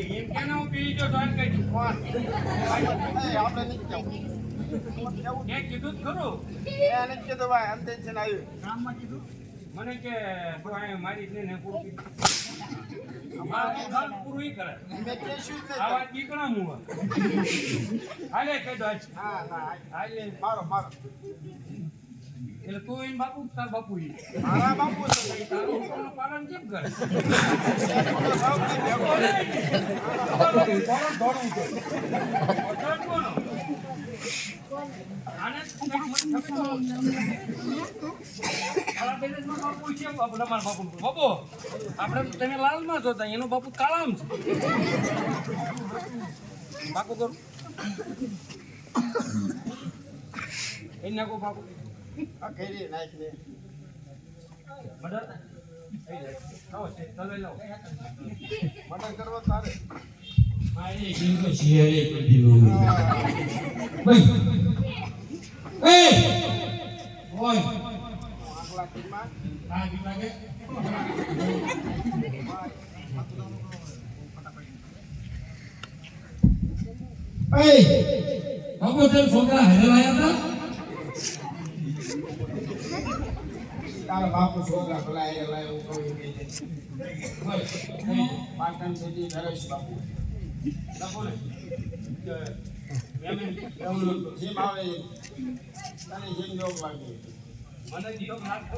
એને હું પી ગયો જોઈન કરી દઉં કોણ? એ આપણે નથી જવું. કેવું? એ કીધું જ ખરું એ નથી કીધું ભાઈ, આમ tension આવ્યું. મને કે તું અહીંયા મારી છે ને પૂરું કીધું. મારું પૂરું કરે મેં કહેશું જ આ વાત દીકરા મુવા હાલે કહી દો આજ. હા, ના, હાલે મારો, મારો. એટલે તું એને બાપુ તાર બાપુ ઈ. મારા બાપુ છે. તારું હુકમનું પાલન કેમ કરે? એનો બાપુ બાપુ, બાપુ. બાપુ, આપણે તમે લાલમાં જોતા એનો બાપુ કાળામાં છે. બાપુ કરું? એ નાખો પાકું ઘેરી નાખ લે. મટન કરવા તારે. મારી ભાઈ. એ! ઓય. આંગળા કીમાં. આ દીકરા એ બાબુ તે છોકરા હેરે લાયા તારા બાપુ છોકરા ભલા એ લાય એવું કહું કે. પાટણ સુધી નરેશ બાપુ. એવું જેમ આવે તને જેમ જોગ લાગે. મને જીવન લાગતો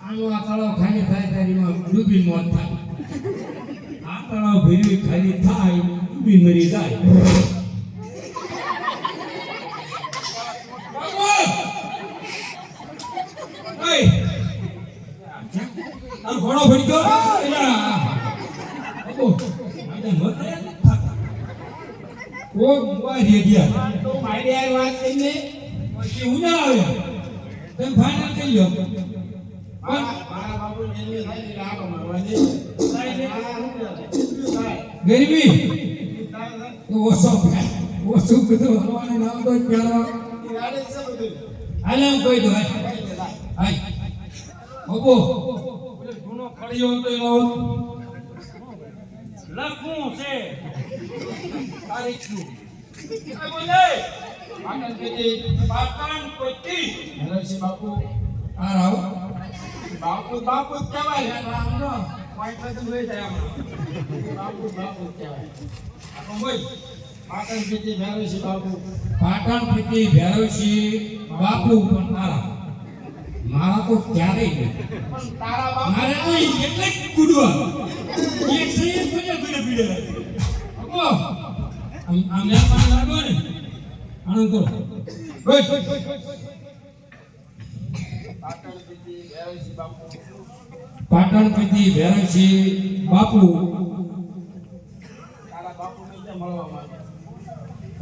આ તળાવ ખાલી થાય તારીમાં ડૂબી મોત થાય આ તળાવ ભર્યું ખાલી થાય ડૂબી મરી જાય ઓય! આ ઘોડો ભરી ગયો એલા! બાબુ, આને મત આયા નથી થતા. ઓ મુવા રેડિયા તો મારી આ વાત કહીને પછી હું ના આવ્યો તમે ફાઇનલ કરી લો મારા મારા બાપુ જેમની થાય ને એટલે આટો મારવાની. થાય ને? હા, શું કરે? શું થાય? ગરમી શું થાય છે? તો ઓછો ઓછો બધું હલવાનું નામ તો બધું. હાલે હું કહી દઉં હાય બાબુ જૂનો ખડીયો હતો એનો લખવું છે તારીખનું બોલે પાટણ પટ્ટી નરસિંહ બાપુ આ રાવ બાપુ બાપુ કહેવાય રામ નો બધું લઈ જાય બાપુ બાપુ કહેવાય પાટણ સુધી નરસિંહ બાપુ પાટણ પીતી ભૈરવસિંહ બાપુ પણ તારા મારા તો ક્યારેય નહીં પણ તારા બાપુ મારે તો એટલે જ કૂદવા એક સે એક પીડે પીડે પીડે બાપુ આમ આમ યાર પાણી લાગો ને આનંદ કરો ઓય પાટણ સુધી નરસિંહ બાપુ પાટણ પીતી ભૈરવસિંહ બાપુ તારા બાપુ મળવા માંગે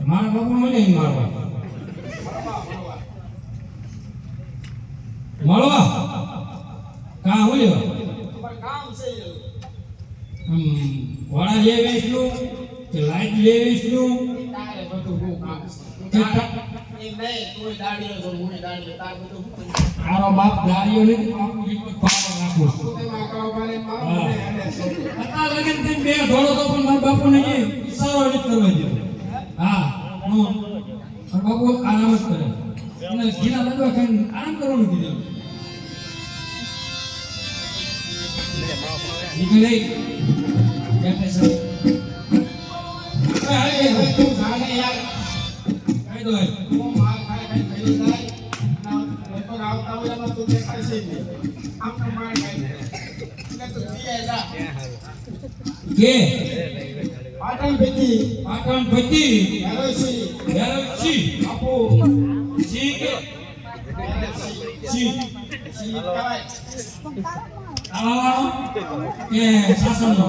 મારા બાપુ મને મારવા મળવા. કા હું લેવા પણ કામ છે વાળા લે વેચલું કે લાઈટ લે વેચલું? તારે નહીં બાપ દાડીઓ નથી બાપુ પાવર રાખું. અત્યારે લગન બે ઢોળો તો પણ મારા બાપુ એ ઈશારો નથી કરવા દો હા મારા બાપુ આરામ જ કરે. એને લાડવા ખાઈને આરામ કરવાનું કીધું. નીકળી છે. હવે તું યાર. કઈ દો. ના, પાટણ ભેટી પાટણ પતિ નરસિંહ ભૈરવસિંહ બાપુ સિંહ કે સિંહ સિંહ કહેવાય. આવાવાળો કે શાસનનો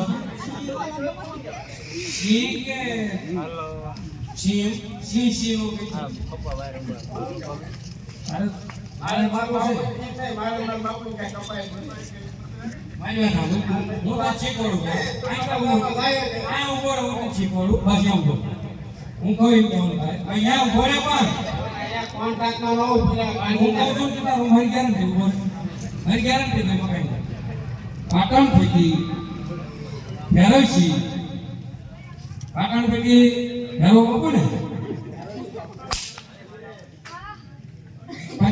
સિંહ કે સિંહ સિંહ સિંહનું કે અરે અરે મારા બાપુ કાંઈ કપાય હું તાર શીખવાડું. આ ઊભો રહો. હું શીખવાડું. અહીંયા ઊભો હું કહું છું કે તારું મારી ગેરંટી બોલ મારી ગેરંટી દે મકાઈ પાટણ પૈકી ફેરવશી પાટણ ને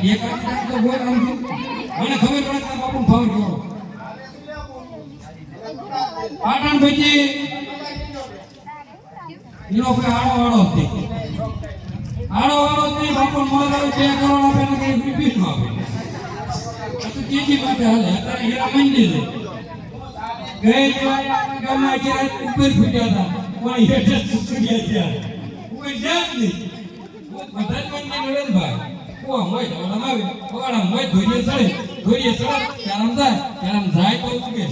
એક તો મને ખબર પડે બાપુ ફાવર કરો પાટણ પછી એનો કોઈ આડો વાળો જ નહીં. આડો વાળો જ નહીં, બાપુ મળે બે કરોડ આપે ને કઈ રૂપિયા નો આપે. ત્રીજી માટે હાલે, અત્યારે હીરા મંદિર છે ગઈ દિવાળી આપણા ગામમાં હીરા ઉપર ફૂટ્યા હતા પણ હેઠે સુસુડિયા થયા ઉપર જ્યાં જ નહીં. પ્રધાનમંત્રી નરેન્દ્રભાઈ ઓ મોય ધોળામાં આવે પગાડા મોય ધોરીએ ચડે ધોરીએ ચડે ત્યારે જાય ત્યારામ જાય તો ઉગે.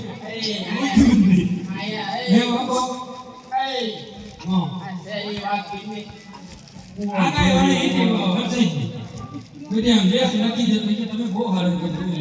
તમે બહુ હારું કર્યું.